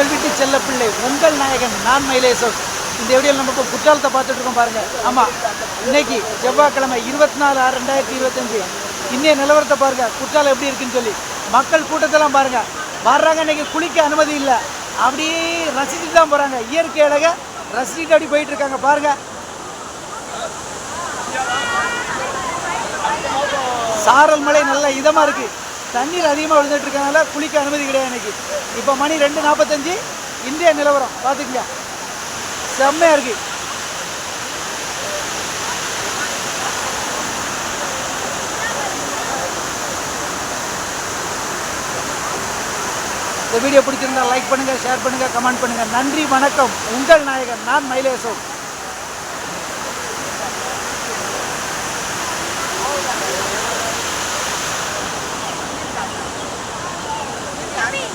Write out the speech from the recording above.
உங்கள் வீட்டு செல்ல பிள்ளை உங்கள் நாயகன் நான் மயிலேசன். இந்த வீடியோவில் நம்ம இப்போ குற்றாலத்தை பார்த்துட்டு இருக்கோம் பாருங்க. ஆமாம் இன்னைக்கு செவ்வாய்க்கிழமை இருபத்தி நாலு ஆறு ரெண்டாயிரத்தி இருபத்தஞ்சு. இன்னைய நிலவரத்தை பாருங்க. குற்றாலம் எப்படி இருக்குன்னு சொல்லி. மக்கள் கூட்டத்தெல்லாம் பாருங்க. வர்றாங்க இன்னைக்கு குளிக்க அனுமதி இல்லை. அப்படியே ரசிச்சுட்டு தான் போகிறாங்க இயற்கை அழக ரசிச்சுட்டு அப்படி போயிட்டு இருக்காங்க பாருங்க. சாரல் மலை நல்ல இதமாக இருக்குது தண்ணீர் அதிகமாக விழுந்துட்டு இருக்கனால குளிக்க அனுமதி கிடையாது இன்னைக்கு. இப்போ மணி ரெண்டு நாற்பத்தஞ்சு இந்திய நிலவரம். பார்த்துக்கங்க. செம்மையாக இருக்கு. இந்த வீடியோ பிடிச்சிருந்தா லைக் பண்ணுங்கள் ஷேர் பண்ணுங்கள் கமெண்ட் பண்ணுங்கள் நன்றி வணக்கம். உங்கள் நாயகன் நான் மயிலேசம். mim!